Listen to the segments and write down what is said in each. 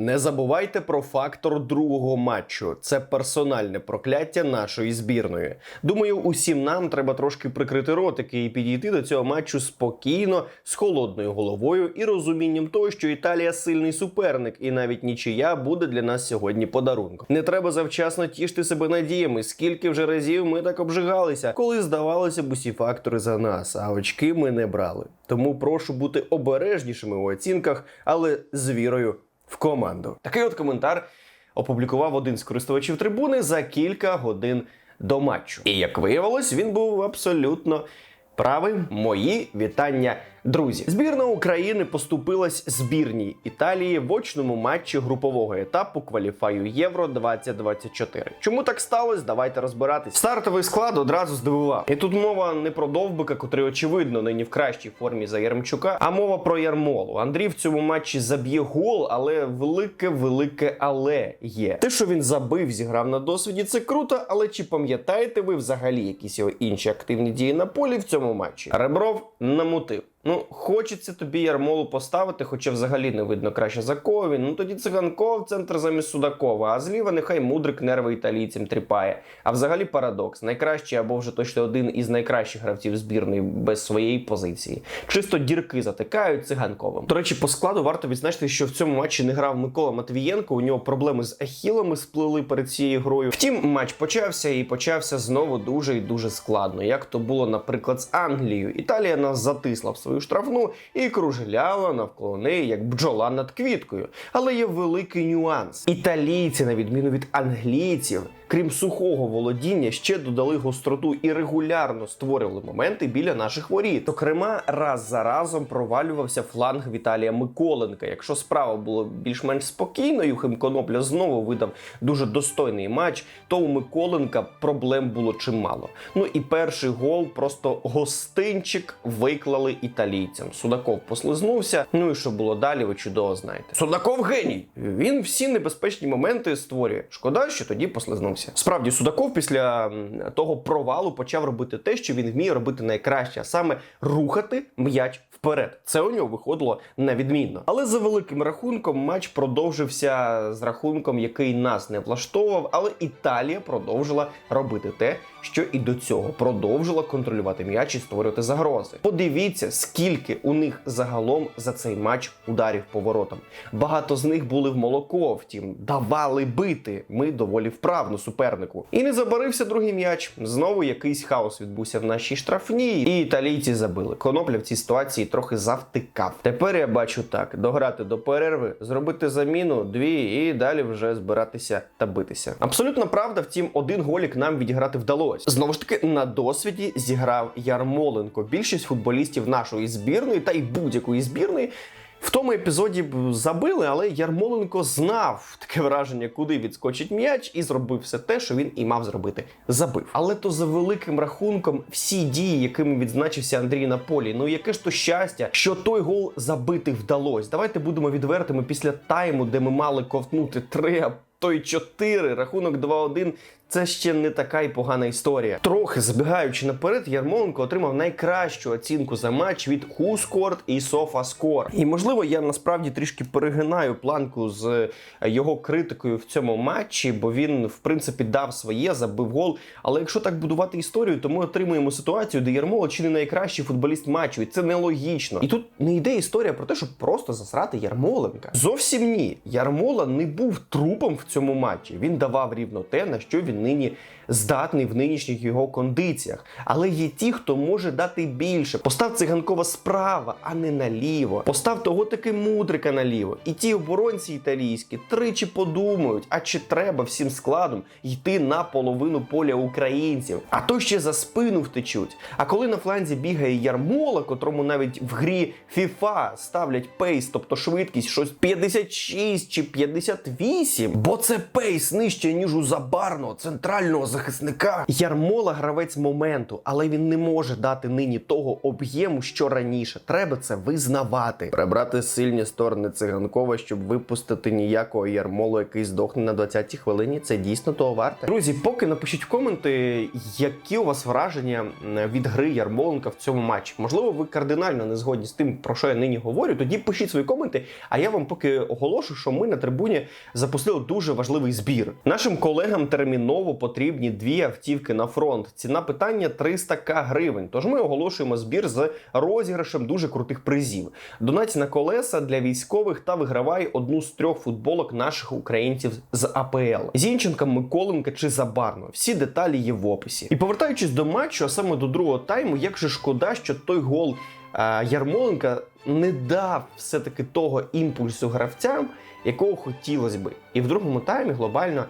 Не забувайте про фактор другого матчу. Це персональне прокляття нашої збірної. Думаю, усім нам треба трошки прикрити ротики і підійти до цього матчу спокійно, з холодною головою і розумінням того, що Італія сильний суперник, і навіть нічия буде для нас сьогодні подарунком. Не треба завчасно тішити себе надіями. Скільки вже разів ми так обжигалися, коли здавалося б усі фактори за нас, а очки ми не брали. Тому прошу бути обережнішими у оцінках, але з вірою в команду. Такий от коментар опублікував один з користувачів трибуни за кілька годин до матчу. І як виявилось, він був абсолютно правий. Мої вітання, друзі. Збірна України поступилась збірній Італії в очному матчі групового етапу кваліфаю Євро 2024. Чому так сталося? Давайте розбиратись. Стартовий склад одразу здивував. І тут мова не про довбика, котрий очевидно нині в кращій формі за Ярмчука, а мова про Ярмолу. Андрій в цьому матчі заб'є гол, але велике, велике але є. Те, що він забив, зіграв на досвіді, це круто. Але чи пам'ятаєте ви взагалі якісь його інші активні дії на полі в цьому матчі? Ребров намутив. Ну, хочеться тобі Ярмолу поставити, хоча взагалі не видно краще за кого він. Ну тоді циганков центр замість Судакова, а зліва нехай мудрик нерви італійцям тріпає. А взагалі парадокс. Найкращий або вже точно один із найкращих гравців збірної без своєї позиції. Чисто дірки затикають циганковим. До речі, по складу варто відзначити, що в цьому матчі не грав Микола Матвієнко. У нього проблеми з ахілами сплили перед цією грою. Втім, матч почався і почався знову дуже і дуже складно, як то було, наприклад, з Англією. Італія нас затисла в свою штрафну і кружляла навколо неї як бджола над квіткою. Але є великий нюанс: італійці, на відміну від англійців, крім сухого володіння, ще додали гостроту і регулярно створювали моменти біля наших воріт. Зокрема, раз за разом провалювався фланг Віталія Миколенка. Якщо справа була більш-менш спокійною, Хим Конопля знову видав дуже достойний матч, то у Миколенка проблем було чимало. Ну і перший гол просто гостинчик виклали італійцям. Судаков послизнувся. Ну і що було далі, ви чудово знаєте. Судаков геній. Він всі небезпечні моменти створює. Шкода, що тоді послизнувся. Справді, Судаков після того провалу почав робити те, що він вміє робити найкраще, а саме рухати м'яч вперед. Це у нього виходило на відмінно. Але за великим рахунком матч продовжився з рахунком, який нас не влаштовував. Але Італія продовжила робити те, що і до цього продовжила контролювати м'яч і створювати загрози. Подивіться, скільки у них загалом за цей матч ударів по воротам. Багато з них були в молоко, втім давали бити. Ми доволі вправно супернику. І не забарився другий м'яч. Знову якийсь хаос відбувся в нашій штрафній, і італійці забили. Конопля в цій ситуації трохи завтикав. Тепер я бачу так: дограти до перерви, зробити заміну, дві, і далі вже збиратися та битися. Абсолютно правда, втім, один голік нам відіграти вдалося. Знову ж таки, на досвіді зіграв Ярмоленко. Більшість футболістів нашої збірної та й будь-якої збірної. В тому епізоді забили, але Ярмоленко знав таке враження, куди відскочить м'яч, і зробив все те, що він і мав зробити. Забив. Але то за великим рахунком всі дії, якими відзначився Андрій на полі. Ну яке ж то щастя, що той гол забити вдалося. Давайте будемо відвертими після тайму, де ми мали ковтнути три, а то й чотири. Рахунок 2-1 це ще не така й погана історія. Трохи забігаючи наперед, Ярмоленко отримав найкращу оцінку за матч від Хускорт і SofaScore. І можливо, я насправді трішки перегинаю планку з е, його критикою в цьому матчі, бо він в принципі дав своє, забив гол. Але якщо так будувати історію, то ми отримуємо ситуацію, де Ярмола чи не найкращий футболіст матчу, і це нелогічно. І тут не йде історія про те, щоб просто засрати Ярмоленка. Зовсім ні. Ярмола не був трупом в цьому матчі. Він давав рівно те, на що він нині здатний в нинішніх його кондиціях. Але є ті, хто може дати більше. Постав циганкова справа, а не наліво. Постав того таки мудрика наліво. І ті оборонці італійські тричі подумають, а чи треба всім складом йти на половину поля українців, а то ще за спину втечуть. А коли на фланзі бігає Ярмола, котрому навіть в грі FIFA ставлять пейс, тобто швидкість щось 56 чи 58, бо це пейс нижче, ніж у Забарно. Це центрального захисника. Ярмола гравець моменту, але він не може дати нині того об'єму, що раніше. Треба це визнавати. Прибрати сильні сторони циганкова, щоб випустити ніякого ярмолу, який здохне на 20-й хвилині. Це дійсно того варте. Друзі, поки напишіть в коменти, які у вас враження від гри Ярмоленка в цьому матчі. Можливо, ви кардинально не згодні з тим, про що я нині говорю. Тоді пишіть свої коменти. А я вам поки оголошу, що ми на трибуні запустили дуже важливий збір. Нашим колегам терміново потрібні дві автівки на фронт. Ціна питання 300к гривень. Тож ми оголошуємо збір з розіграшем дуже крутих призів. Донать на колеса для військових та вигравай одну з трьох футболок наших українців з АПЛ. Зінченка, Миколенка чи Забарно. Всі деталі є в описі. І повертаючись до матчу, а саме до другого тайму, як же шкода, що той гол е, Ярмоленка не дав все-таки того імпульсу гравцям, якого хотілося би. І в другому таймі глобально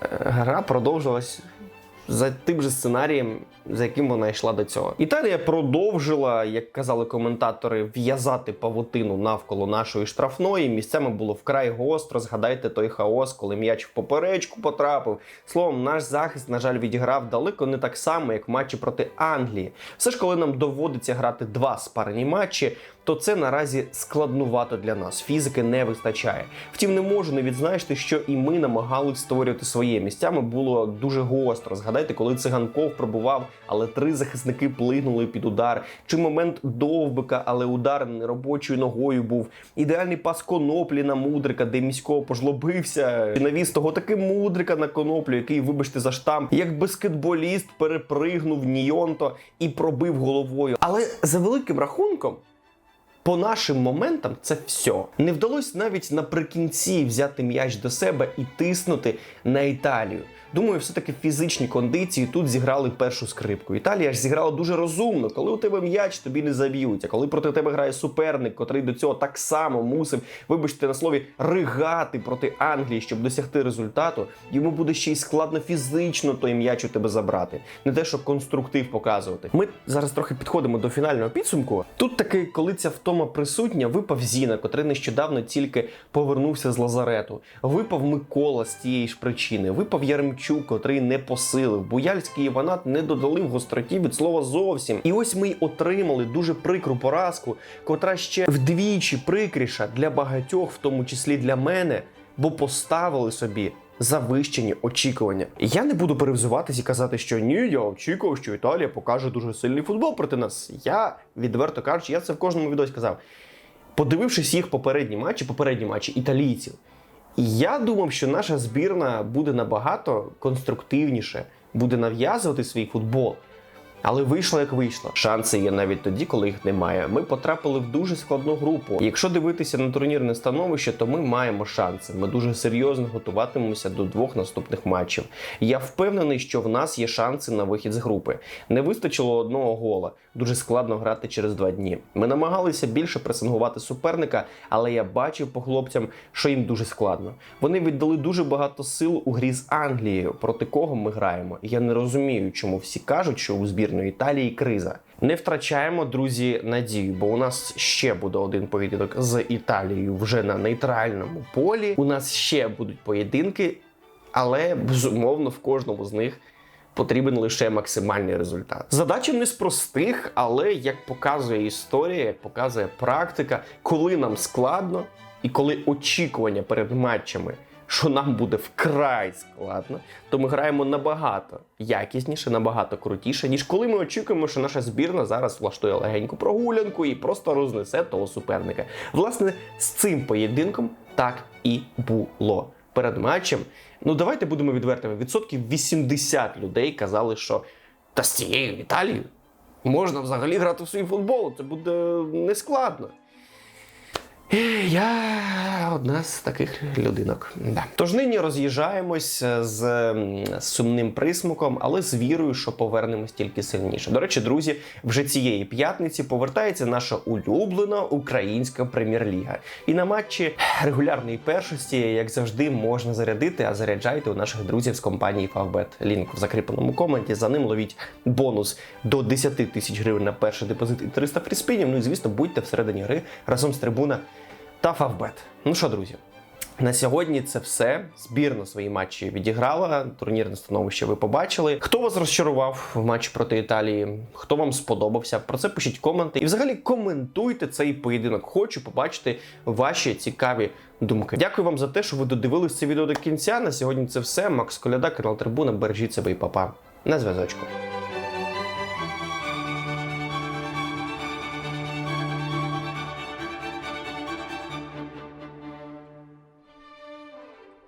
гра продовжилась за тим же сценарієм, за яким вона йшла до цього. Італія продовжила, як казали коментатори, в'язати павутину навколо нашої штрафної. Місцями було вкрай гостро. Згадайте той хаос, коли м'яч в поперечку потрапив. Словом, наш захист, на жаль, відіграв далеко не так само, як матчі проти Англії. Все ж, коли нам доводиться грати два спарені матчі, то це наразі складнувато для нас. Фізики не вистачає. Втім, не можу не відзначити, що і ми намагались створювати своє місцями. Було дуже гостро. Згадайте, коли циганков пробував, але три захисники плигнули під удар. Чи момент довбика, але удар неробочою ногою був. Ідеальний пас коноплі на мудрика, де міського пожлобився. І навіз того таки мудрика на коноплю, який, вибачте, за штамп, як баскетболіст перепригнув Нійонто і пробив головою. Але за великим рахунком. По нашим моментам це все. Не вдалося навіть наприкінці взяти м'яч до себе і тиснути на Італію. Думаю, все-таки фізичні кондиції тут зіграли першу скрипку. Італія ж зіграла дуже розумно, коли у тебе м'яч тобі не заб'ють. А коли проти тебе грає суперник, котрий до цього так само мусив, вибачте на слові, ригати проти Англії, щоб досягти результату, йому буде ще й складно фізично той м'яч у тебе забрати. Не те, що конструктив показувати. Ми зараз трохи підходимо до фінального підсумку. Тут таки, коли ця втома присутня, випав Зіна, котрий нещодавно тільки повернувся з лазарету. Випав Микола з тієї ж причини. Випав Яремчук, котрий не посилив. Буяльський і Ванат не додали в гостроті від слова зовсім. І ось ми й отримали дуже прикру поразку, котра ще вдвічі прикріша для багатьох, в тому числі для мене, бо поставили собі. Завищені очікування. Я не буду перевзуватись і казати, що ні, я очікував, що Італія покаже дуже сильний футбол проти нас. Я відверто кажучи, я це в кожному відео сказав. Подивившись їх попередні матчі, попередні матчі італійців, я думав, що наша збірна буде набагато конструктивніше, буде нав'язувати свій футбол. Але вийшло як вийшло. Шанси є навіть тоді, коли їх немає. Ми потрапили в дуже складну групу. Якщо дивитися на турнірне становище, то ми маємо шанси. Ми дуже серйозно готуватимемося до двох наступних матчів. Я впевнений, що в нас є шанси на вихід з групи. Не вистачило одного гола. Дуже складно грати через два дні. Ми намагалися більше пресингувати суперника, але я бачив по хлопцям, що їм дуже складно. Вони віддали дуже багато сил у грі з Англією, проти кого ми граємо. Я не розумію, чому всі кажуть, що у збірної Італії криза. Не втрачаємо, друзі, надію, бо у нас ще буде один поєдинок з Італією вже на нейтральному полі. У нас ще будуть поєдинки, але безумовно в кожному з них. Потрібен лише максимальний результат. Задача не з простих, але як показує історія, як показує практика, коли нам складно і коли очікування перед матчами, що нам буде вкрай складно, то ми граємо набагато якісніше, набагато крутіше, ніж коли ми очікуємо, що наша збірна зараз влаштує легеньку прогулянку і просто рознесе того суперника. Власне, з цим поєдинком так і було перед матчем. Ну давайте будемо відвертими. Відсотків 80 людей казали, що та з цією Італією можна взагалі грати в свій футбол. Це буде нескладно. І Я одна з таких людинок. Да. Тож нині роз'їжджаємось з сумним присмаком, але з вірою, що повернемось тільки сильніше. До речі, друзі, вже цієї п'ятниці повертається наша улюблена українська прем'єр-ліга. І на матчі регулярної першості, як завжди, можна зарядити, а заряджайте у наших друзів з компанії Favbet. Лінк в закріпленому коменті. За ним ловіть бонус до 10 тисяч гривень на перший депозит і 300 фріспінів. Ну і звісно, будьте всередині гри разом з трибуна та Favbet. Ну що, друзі, На сьогодні це все. Збірна свої матчі відіграла. Турнірне становище ви побачили. Хто вас розчарував в матчі проти Італії? Хто вам сподобався? Про це пишіть коменти. І взагалі коментуйте цей поєдинок. Хочу побачити ваші цікаві думки. Дякую вам за те, що ви додивились це відео до кінця. На сьогодні це все. Макс Коляда, канал Трибуна. Бережіть себе і папа. На зв'язочку.